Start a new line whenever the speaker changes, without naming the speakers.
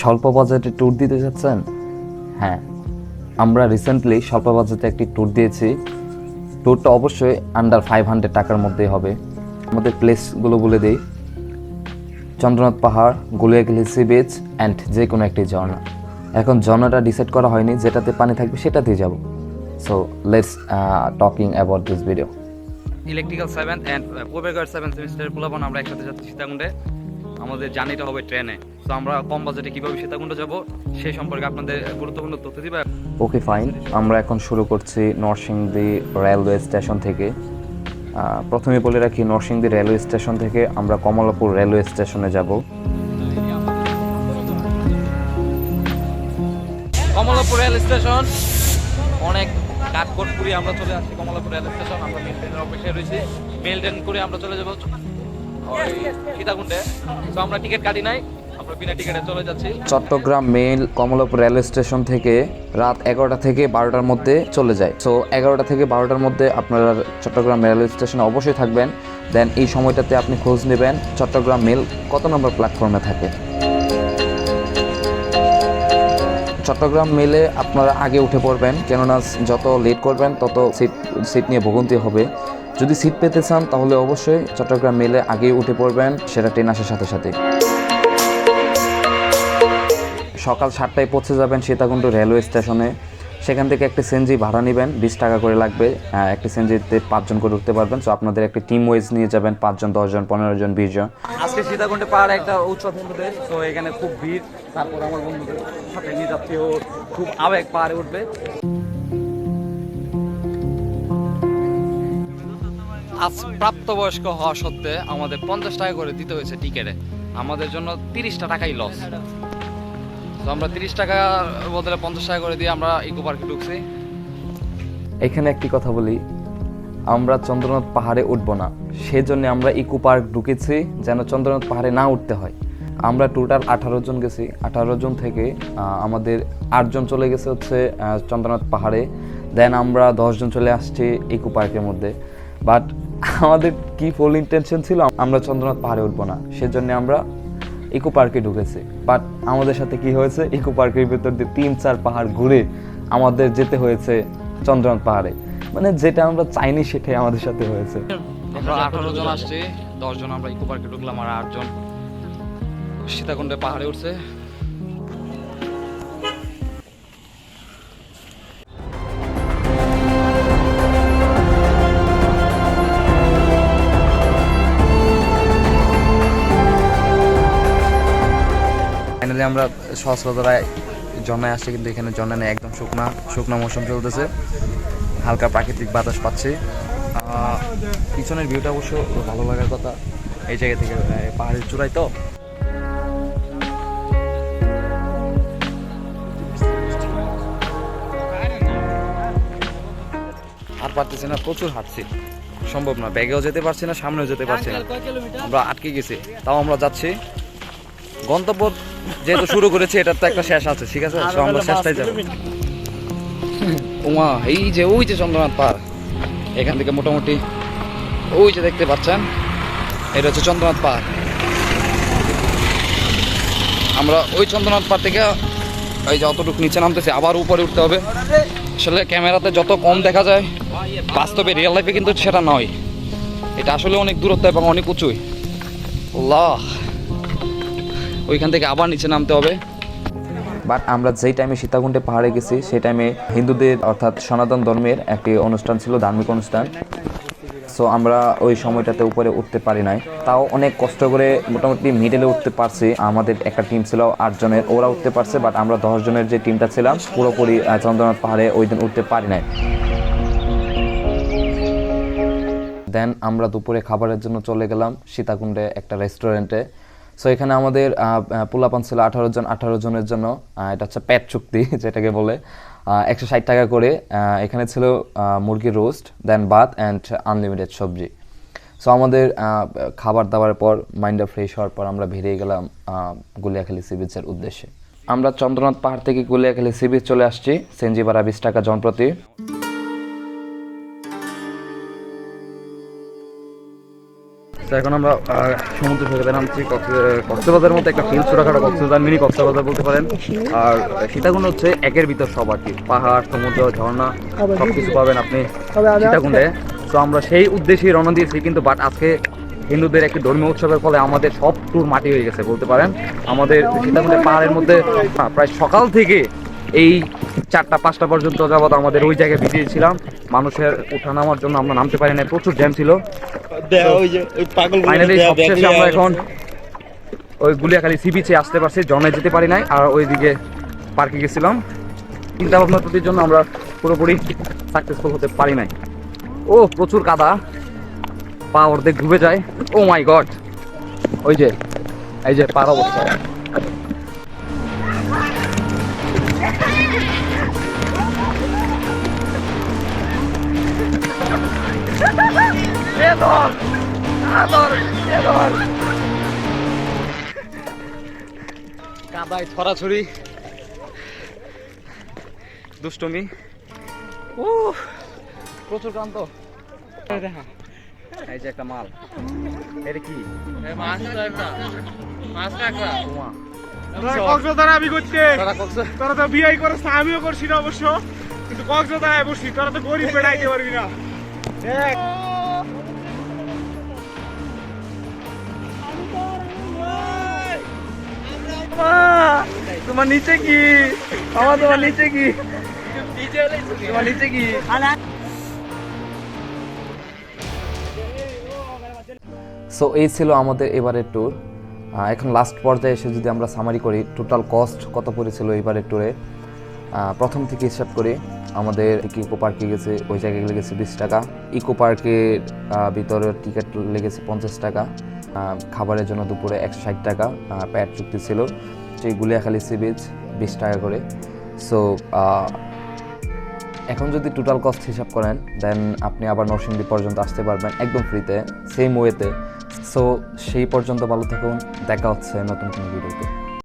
স্বল্প বাজেটে ট্যুর দিতে চাচ্ছেন হ্যাঁ আমরা রিসেন্টলি স্বল্প বাজেটে একটি ট্যুর দিয়েছি। ট্যুরটা অবশ্যই আন্ডার ফাইভ হান্ড্রেড টাকার মধ্যেই হবে। আমাদের প্লেসগুলো বলে দিই। চন্দ্রনাথ পাহাড় গুলিয়াগিলি সি বিচ অ্যান্ড যে কোনো একটি ঝর্ণা। এখন ঝর্ণাটা ডিসাইড করা হয়নি, যেটাতে পানি থাকবে সেটাতেই যাব। So let's talking about this video
electrical seven and পূর্বেকার seven সেমিস্টারের পোলাপান আমরা একসাথে যাচ্ছি সীতাকুণ্ডে। আমাদের জার্নিটা হবে ট্রেনে তো আমরা কম বাজেটে কীভাবে সীতাকুণ্ড যাব সেই সম্পর্কে আপনাদের গুরুত্বপূর্ণ তথ্য দিবে।
Okay fine. আমরা এখন শুরু করছি নরসিংদী রেলওয়ে স্টেশন থেকে। প্রথমে বলে রাখি নরসিংদী রেলওয়ে স্টেশন থেকে আমরা কমলাপুর রেলওয়ে স্টেশনে যাব।
Kamalapur rail station. অনেক কাঠকোট পুরি আমরা চলে আসছি কমলাপুর রেল স্টেশন। আমরা মেল ট্রেনের অপেক্ষায় রয়েছি। মেল ট্রেন করে আমরা চলে যাব সীতাকুণ্ডে। তো আমরা টিকিট কাটি নাই।
Chattogram mail Kamalapur railway station থেকে রাত এগারোটা থেকে বারোটার মধ্যে চলে যায়। সো এগারোটা থেকে বারোটার মধ্যে আপনারা চট্টগ্রাম রেলওয়ে স্টেশনে অবশ্যই থাকবেন। দেন এই সময়টাতে আপনি খোঁজ নেবেন চট্টগ্রাম মেল কত নম্বর প্ল্যাটফর্মে থাকে। চট্টগ্রাম মেলে আপনারা আগে উঠে পড়বেন, কেননা যত লেট করবেন, তত সিট সিট নিয়ে ভোগান্তি হবে। যদি সিট পেতে চান, তাহলে অবশ্যই চট্টগ্রাম মেলে আগে উঠে পড়বেন, সেটা ট্রেন আসার সাথে সাথে। সকাল সাতটায় পৌঁছে যাবেন সীতাকুণ্ড রেলওয়ে স্টেশনে। সেখান থেকে একটি সেনজি ভাড়া নেবেন বিশ টাকা করে লাগবে। আহ, একটি সেনজিতে পাঁচজন করে উঠতে পারবেন। সো আপনাদের একটি টিম ওয়াইজ নিয়ে যাবেন পাঁচজন দশজন পনেরো জন বিশ জন।
আজকে সীতাকুণ্ডে পাহাড়ে একটা উৎসব বন্ধুদের। তো এখানে খুব ভিড়। তারপর আমার বন্ধুদের সাথে নিয়ে যাচ্ছি ও খুব আবেগ পাহাড়ে উঠবে। আজ প্রাপ্তবয়স্ক হওয়া সত্ত্বে আমাদের পঞ্চাশ টাকা করে দিতে হয়েছে টিকেটে আমাদের জন্য তিরিশটা টাকাই লস তো আমরা তিরিশ টাকা বদলে পঞ্চাশ টাকা করে দিয়ে আমরা ইকো পার্কে ঢুকছি।
এখানে একটি কথা বলি, আমরা চন্দ্রনাথ পাহাড়ে উঠব না। সেজন্য আমরা ইকো পার্ক ঢুকেছি যেন চন্দ্রনাথ পাহাড়ে না উঠতে হয়। আমরা টোটাল আঠারো জন গেছি। আঠারো জন থেকে আমাদের আটজন চলে গেছে হচ্ছে চন্দ্রনাথ পাহাড়ে। দেন আমরা দশজন চলে আসছি ইকো পার্কের মধ্যে। বাট আমাদের কি ফুল ইন্টেনশন ছিল? আমরা চন্দ্রনাথ পাহাড়ে উঠবো না। সেজন্য আমরা ইকো পার্কে ঢুকেছে। বাট আমাদের সাথে কি হয়েছে? ইকো পার্কের ভিতর দিয়ে তিন চার পাহাড় ঘুরে আমাদের যেতে হয়েছে চন্দ্রনাথ পাহাড়ে। মানে যেটা আমরা চাইনি সেটাই আমাদের সাথে হয়েছে।
আমরা আঠারো জন আসছি, দশ জন আমরা ইকো পার্কে ঢুকলাম আর আটজন সীতাকুণ্ডে পাহাড়ে উঠছে।
ফাইনালি আমরা সহস্রধারায় জন্মায় আসছি কিন্তু এখানে জন্মা নেই একদম শুকনা শুকনা মৌসুম চলতেছে। হালকা প্রাকৃতিক বাতাস পাচ্ছি। পিছনের ভিউটা অবশ্য ভালো লাগার কথা। এই জায়গা থেকে পাহাড়ের চূড়ায় তো।
আর পারতেছি না প্রচুর হাঁটছি। সম্ভব না ব্যাগেও যেতে পারছি না সামনেও যেতে পারছি না। আমরা আটকে গেছি তাও আমরা যাচ্ছি। গন্তব্য যেহেতু শুরু করেছি এটার তো একটা শেষ আছে ঠিক আছে? আমরা শেষটাই যাব। উমা এই যে ওই যে চন্দ্রনাথ পাহাড় এখান থেকে মোটামুটি ওই যে দেখতে পাচ্ছেন এটা হচ্ছে চন্দ্রনাথ পাহাড় আমরা ওই চন্দ্রনাথ পাহাড় থেকে এই যে অতটুকু নিচে নামতেছি আবার উপরে উঠতে হবে। আসলে ক্যামেরাতে যত কম দেখা যায় বাস্তবে রিয়েল লাইফে কিন্তু সেটা নয়। এটা আসলে অনেক দূরত্ব এবং অনেক উঁচুই আল্লাহ। ওইখান থেকে আবার নিচে নামতে হবে।
বাট আমরা যেই টাইমে সীতাকুণ্ডে পাহাড়ে গেছি, সেই টাইমে হিন্দুদের অর্থাৎ সনাতন ধর্মের একটি অনুষ্ঠান ছিল, ধার্মিক অনুষ্ঠান। সো আমরা ওই সময়টাতে উপরে উঠতে পারি নাই। তাও অনেক কষ্ট করে মোটামুটি মিডলে উঠতে পারছি। আমাদের একটা টিম ছিল আটজনের ওরা উঠতে পারছে বাট আমরা দশ জনের যে টিমটা ছিলাম, পুরোপুরি চন্দ্রনাথ পাহাড়ে ওই দিন উঠতে পারি নাই। দেন আমরা দুপুরে খাবারের জন্য চলে গেলাম সীতাকুণ্ডে একটা রেস্টুরেন্টে সো এখানে আমাদের পোলাপান ছিল আঠারো জন, আঠারো জনের জন্য এটা হচ্ছে প্যাট চুক্তি, যেটাকে বলে একশো ষাট টাকা করে এখানে ছিল মুরগির রোস্ট দেন ভাত অ্যান্ড আনলিমিটেড সবজি। সো আমাদের খাবার দাবার পর মাইন্ডটা ফ্রেশ হওয়ার পর আমরা বেরিয়ে গেলাম গুলিয়াখালী সি বিচের উদ্দেশ্যে। আমরা চন্দ্রনাথ পাহাড় থেকে গুলিয়াখালী সি বিচ চলে আসছি সেনজি ভাড়া বিশ টাকা জনপ্রতি।
তো এখন আমরা সমুদ্র সৈকতে নামছি কক্সবাজারের মধ্যে একটা ফিল ছোটখাটো কক্সবাজার মিনি কক্সবাজার বলতে পারেন। আর সীতাকুণ্ড হচ্ছে একের ভিতর সব আর কি। পাহাড় সমুদ্র ঝর্ণা সব কিছু পাবেন আপনি সীতাকুণ্ডে। তো আমরা সেই উদ্দেশ্যেই রওনা দিয়েছি কিন্তু বাট আজকে হিন্দুদের একটি ধর্মীয় উৎসবের ফলে আমাদের সব ট্যুর মাটি হয়ে গেছে বলতে পারেন। আমাদের সীতাকুণ্ডের পাহাড়ের মধ্যে প্রায় সকাল থেকে এই চারটা পাঁচটা পর্যন্ত যাবত আমাদের ওই জায়গায় ভিজিয়েছিলাম মানুষের উঠা নামার জন্য আমরা নামতে পারি না প্রচুর জ্যাম ছিল। ফাইনালি সবশেষে আমরা এখন ওই গুলিয়াখালী সি বিচে আসতে পারছি জনে যেতে পারি নাই আর ওইদিকে পার্কে গেছিলাম। চিন্তা ভাবনা ত্রুটির জন্য আমরা পুরোপুরি সাকসেসফুল হতে পারি নাই। ও প্রচুর কাদা। পা অর্ধেক ডুবে যায়। ও মাই গড ওই যে এই যে পার অবস্থা। কাদায় ছড়াছড়ি। দুষ্টমি। ও প্রচুর ক্লান্ত। এই যে একটা মাল। এটা কি? উমা।
তোরা কক্সবাজার আমি করছে।
তারা
তোরা তো বিয়ে করেছ আমিও করছি না অবশ্য। কিন্তু কক্সবাজার বসছি তোরা তো গরিব বেড়াইতে পারবি না। দেখ।
তোমার নিচে কি? আমার তোমার নিচে কি? তোমার নিচে কি?
সো এই ছিল আমাদের এবারের ট্যুর এখন লাস্ট পর্যায়ে এসে যদি আমরা সামারি করি টোটাল কস্ট কত পড়েছিল এবারের ট্যুরে প্রথম থেকে হিসাব করি, আমাদের ইকো পার্কে গেছে, ওই জায়গায় লেগেছে বিশ টাকা। ইকো পার্কের ভিতরে টিকিট লেগেছে পঞ্চাশ টাকা। খাবারের জন্য দুপুরে একশো ষাট টাকা প্যাট চুক্তি ছিল। সেই গুলিয়াখালী সি বিচ বিশ টাকা করে। সো এখন যদি টোটাল কস্ট হিসাব করেন দেন আপনি আবার নরসিংদী পর্যন্ত আসতে পারবেন একদম ফ্রিতে সেম ওয়েতে সো সেই পর্যন্ত ভালো থাকুন, দেখা হচ্ছে নতুন কোনো ভিডিওতে